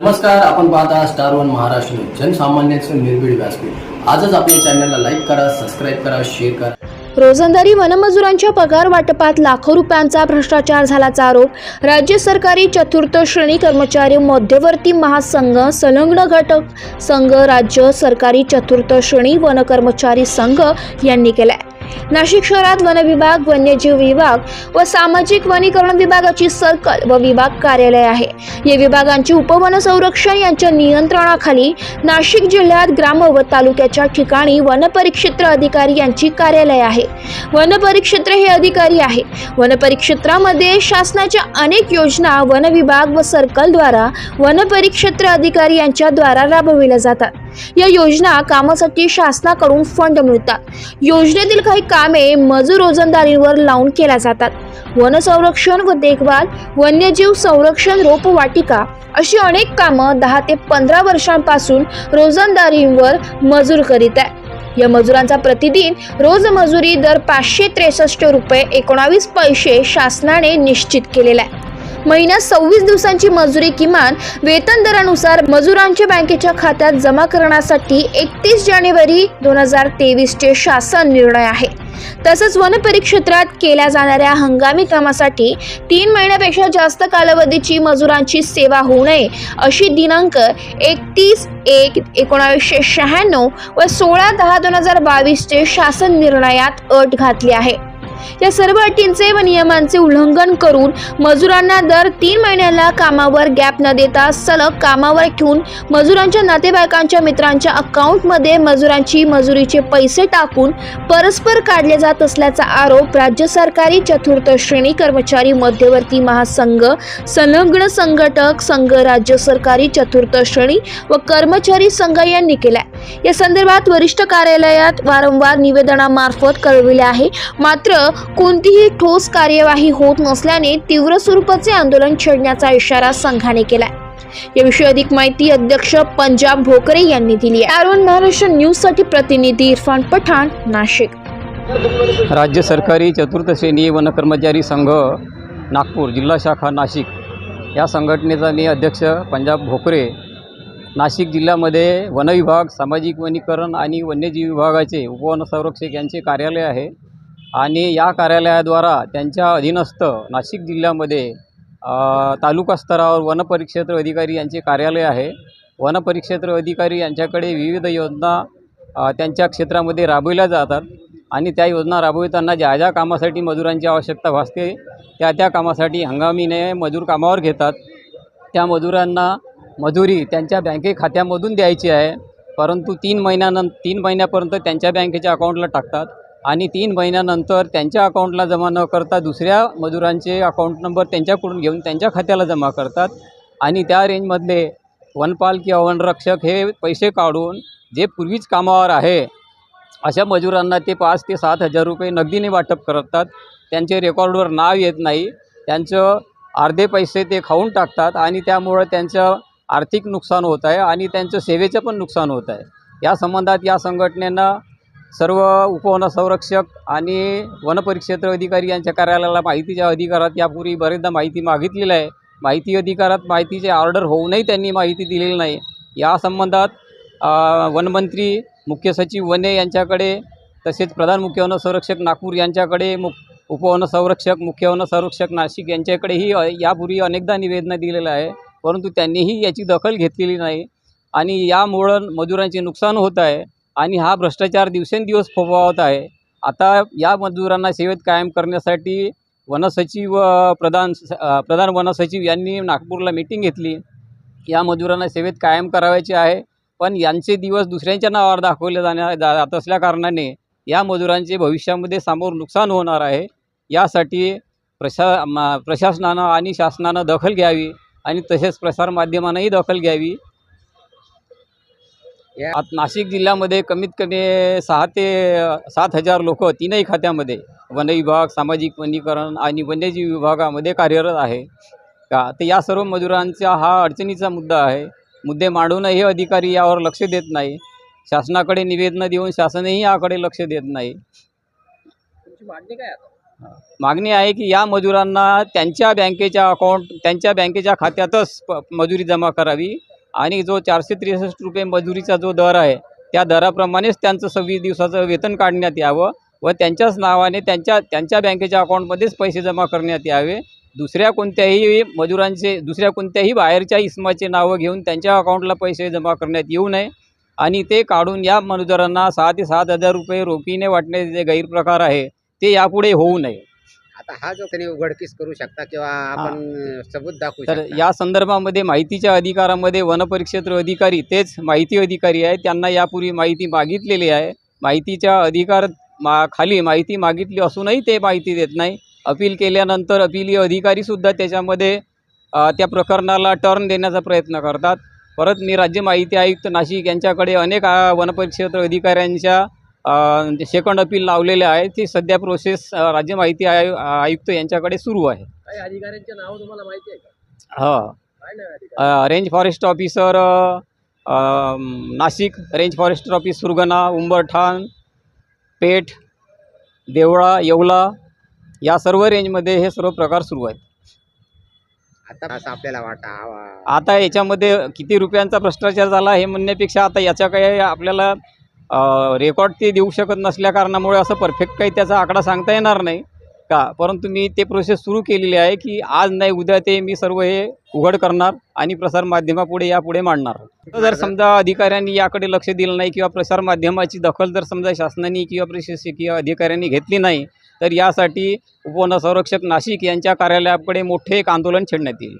नमस्कार आपण पाहता स्टार वन महाराष्ट्र न्यूज. जनसामान्यांचे निर्भीड व्यासपीठ. आजच आपल्या चॅनलला लाईक करा सबस्क्राईब करा शेअर करा. रोजंदारी वनमजुरांच्या पगार वाटपात लाखो रुपयांचा भ्रष्टाचार झाल्याचा आरोप राज्य सरकारी चतुर्थ श्रेणी कर्मचारी मध्यवर्ती महासंघ संलग्न घटक संघ राज्य सरकारी चतुर्थ श्रेणी वन कर्मचारी संघ यांनी केलाय. नाशिक शहरात वन विभाग वन्यजीव विभाग व सामाजिक वनीकरण विभागाची सर्कल व विभाग कार्यालय आहे. या विभागांची उपवन संरक्षण यांच्या नियंत्रणाखाली नाशिक जिल्ह्यात ग्राम व तालुक्याच्या ठिकाणी वनपरिक्षेत्र अधिकारी यांची कार्यालय आहे. वनपरिक्षेत्र हे अधिकारी आहे. वनपरिक्षेत्रामध्ये शासनाच्या अनेक योजना वन विभाग व सर्कलद्वारा वनपरिक्षेत्र अधिकारी यांच्याद्वारा राबविल्या जातात. या योजना कामासाठी शासनाकडून फंड मिळतात. योजनेतील काही कामे मजूर रोजंदारीवर लावून केल्या जातात. वन संरक्षण व देखभाल वन्यजीव संरक्षण रोपवाटिका अशी अनेक कामं दहा ते पंधरा वर्षांपासून रोजंदारीवर मजूर करीत आहे. या मजुरांचा प्रतिदिन रोजमजुरी दर पाचशे त्रेसष्ट रुपये एकोणावीस पैसे शासनाने निश्चित केलेला आहे. महिन्यात सव्वीस दिवसांची मजुरी किमान वेतन दरानुसार मजुरांच्या बँकेच्या खात्यात जमा करण्यासाठी एकतीस जानेवारी दोन हजार तेवीसचे शासन निर्णय आहे. तसंच वनपरिक्षेत्रात केल्या जाणाऱ्या हंगामी कामासाठी तीन महिन्यापेक्षा जास्त कालावधीची मजुरांची सेवा होऊ नये अशी दिनांक एकतीस एक एकोणावीसशे शहाण्णव व सोळा दहा दोन हजार बावीसचे शासन निर्णयात अट घातली आहे. या सर्व अटींचे व नियमांचे उल्लंघन करून मजुरांना दर तीन महिन्याला कामावर गॅप न देता सलग कामावर ठेवून मजुरांच्या नातेवाईकांच्या मित्रांच्या अकाउंटमध्ये मजुरांची मजुरीचे पैसे टाकून परस्पर काढले जात असल्याचा आरोप राज्य सरकारी चतुर्थ श्रेणी कर्मचारी मध्यवर्ती महासंघ संलग्न संघटक संघ राज्य सरकारी चतुर्थ श्रेणी व कर्मचारी संघ यांनी केलाय. या संदर्भात वरिष्ठ कार्यालयात वारंवार निवेदनामार्फत कळविले आहे. मात्र कोणतीही ठोस कार्यवाही होत नसल्याने तीव्र स्वरूपाचे आंदोलन छेडण्याचा इशारा संघाने केलाय. याविषयी अधिक माहिती अध्यक्ष पंजाब भोकरे यांनी दिली आहे. महाराष्ट्र न्यूजसाठी प्रतिनिधी इरफान पठाण नाशिक. राज्य सरकारी चतुर्थ श्रेणी वनकर्मचारी संघ नागपूर जिल्हा शाखा नाशिक. या संघटनेचा मी अध्यक्ष पंजाब भोकरे नाशिक जिल्ह्यामध्ये वनविभाग सामाजिक वनीकरण आणि वन्यजीव विभागाचे उपवनसंरक्षक यांचे कार्यालय आहे. आणि या कार्यालयाद्वारा त्यांच्या अधीनस्थ नाशिक जिल्ह्यामध्ये तालुका स्तरावर वनपरिक्षेत्र अधिकारी यांचे कार्यालय आहे. वनपरिक्षेत्र अधिकारी यांच्याकडे विविध योजना त्यांच्या क्षेत्रामध्ये राबविल्या जातात. आणि त्या योजना राबविताना ज्या ज्या कामासाठी मजुरांची आवश्यकता भासते त्या त्या कामासाठी हंगामीने मजूर कामावर घेतात. त्या मजुरांना मजुरी त्यांच्या बँके खात्यामधून द्यायची आहे. परंतु तीन महिन्यानं तीन महिन्यापर्यंत त्यांच्या बँकेच्या अकाउंटला टाकतात आणि तीन महिन्यानंतर त्यांच्या अकाउंटला जमा न करता दुसऱ्या मजुरांचे अकाउंट नंबर त्यांच्याकडून घेऊन त्यांच्या खात्याला जमा करतात. आणि त्या रेंजमधले वनपाल किंवा वनरक्षक हे पैसे काढून जे पूर्वीच कामावर आहे अशा मजुरांना ते पाच ते सात हजार रुपये नगदीने वाटप करतात. त्यांचे रेकॉर्डवर नाव येत नाही. त्यांचं अर्धे पैसे ते खाऊन टाकतात आणि त्यामुळं त्यांचं आर्थिक नुकसान होत आहे आणि त्यांचं सेवेचं पण नुकसान होत आहे. या संबंधात या संघटनेनं सर्व उपवन संरक्षक आणि वनपरिक्षेत्र अधिकारी यांच्या कार्यालयाला माहितीच्या अधिकारात यापूर्वी बरेचदा माहिती मागितलेली आहे. माहिती अधिकारात माहितीचे ऑर्डर होऊनही त्यांनी माहिती दिलेली नाही. या संबंधात वनमंत्री मुख्य सचिव वने यांच्याकडे तसेच प्रधान मुख्य वन संरक्षक नागपूर यांच्याकडे मुख उपवन संरक्षक मुख्य वन संरक्षक नाशिक यांच्याकडेही यापूर्वी अनेकदा निवेदनं दिलेलं आहे. परंतु त्यांनीही याची दखल घेतलेली नाही. आणि यामुळं मजुरांचे नुकसान होत आहे आणि हा भ्रष्टाचार दिवसेंदिवस फोफावत आहे. आता या मजुरांना सेवेत कायम करण्यासाठी वनसचिव प्रधान स- प्रधान वनसचिव यांनी नागपूरला मीटिंग घेतली. या मजुरांना सेवेत कायम करावायचे आहे. पण यांचे दिवस दुसऱ्यांच्या नावावर दाखवले जाण्या जात असल्याकारणाने या मजुरांचे भविष्यामध्ये समोर नुकसान होणार आहे. यासाठी प्रशा प्रशासनानं आणि शासनानं दखल घ्यावी. आणि तसेच प्रसारमाध्यमांनाही दखल घ्यावी. आत नाशिक जिल्ह्यामध्ये कमीत कमी सहा ते सात हजार लोक तीनही खात्यामध्ये वन विभाग सामाजिक वनीकरण आणि वन्यजीव विभागामध्ये कार्यरत आहे. का? तर या सर्व मजुरांचा हा अडचणीचा मुद्दा आहे. मुद्दे मांडूनही अधिकारी यावर लक्ष देत नाही. शासनाकडे निवेदनं देऊन शासनही याकडे लक्ष देत नाही. तुमची मागणी काय आता? मागणी आहे की या मजुरांना त्यांच्या बँकेच्या अकाउंट त्यांच्या बँकेच्या खात्यातच प मजुरी जमा करावी. आणि जो चारशे त्रेसष्ट रुपये मजुरीचा जो दर आहे त्या दराप्रमाणेच त्यांचं सव्वीस दिवसाचं वेतन काढण्यात यावं व त्यांच्याच नावाने त्यांच्या त्यांच्या बँकेच्या अकाउंटमध्येच पैसे जमा करण्यात यावे. दुसऱ्या कोणत्याही मजुरांचे दुसऱ्या कोणत्याही बाहेरच्या इस्माचे नावं घेऊन त्यांच्या अकाउंटला पैसे जमा करण्यात येऊ नये. आणि ते काढून या मजुरांना सहा ते सात हजार रुपये रोखीने वाटण्याचे जे गैरप्रकार आहे ते यापुढे होऊ नये. आता हा जो त्यांनी उघडकीस करू शकता किंवा आपण सबूत दाखवू तर शकता. या संदर्भामध्ये माहितीच्या अधिकारामध्ये वनपरिक्षेत्र अधिकारी तेच माहिती अधिकारी आहेत त्यांना यापूर्वी माहिती मागितलेली आहे. माहितीच्या अधिकार मा खाली माहिती मागितली असूनही ते माहिती देत नाही. अपील केल्यानंतर अपिली अधिकारीसुद्धा त्याच्यामध्ये अ, त्या प्रकरणाला टर्न देण्याचा प्रयत्न करतात. परत मी राज्य माहिती आयुक्त नाशिक यांच्याकडे अनेक वनपरिक्षेत्र अधिकाऱ्यांच्या अ, सेकंड अपील लावलेले आहे ती सध्या प्रोसेस राज्य माहिती आयु आयुक्त यांच्याकडे सुरू आहे. काही अधिकाऱ्यांचे नाव तुम्हाला माहिती आहे का? हां. Range forest officer Nashik range forest office Surgana Umbarthan Peth Deola Yeola या सर्व रेंजमध्ये हे सर्व प्रकार सुरू आहेत. आता आपल्याला वाटा आता याच्यामध्ये किती रुपयांचा भ्रष्टाचार झाला हे म्हणण्यापेक्षा आता याच्या काही आपल्याला रेकॉर्ड ते देऊ शकत नसल्या कारणामुळे असं परफेक्ट काही त्याचा आकडा सांगता येणार नाही. का? परंतु मी ते प्रोसेस सुरू केलेली आहे की आज नाही उद्या ते मी सर्व हे उघड करणार आणि प्रसारमाध्यमापुढे यापुढे मांडणार. जर समजा अधिकाऱ्यांनी याकडे लक्ष दिलं नाही किंवा प्रसारमाध्यमाची दखल जर समजा शासनाने किंवा प्रशासकीय अधिकाऱ्यांनी घेतली नाही तर यासाठी उपवनसंरक्षक नाशिक यांच्या कार्यालयाकडे मोठे एक आंदोलन छेडण्यात येईल.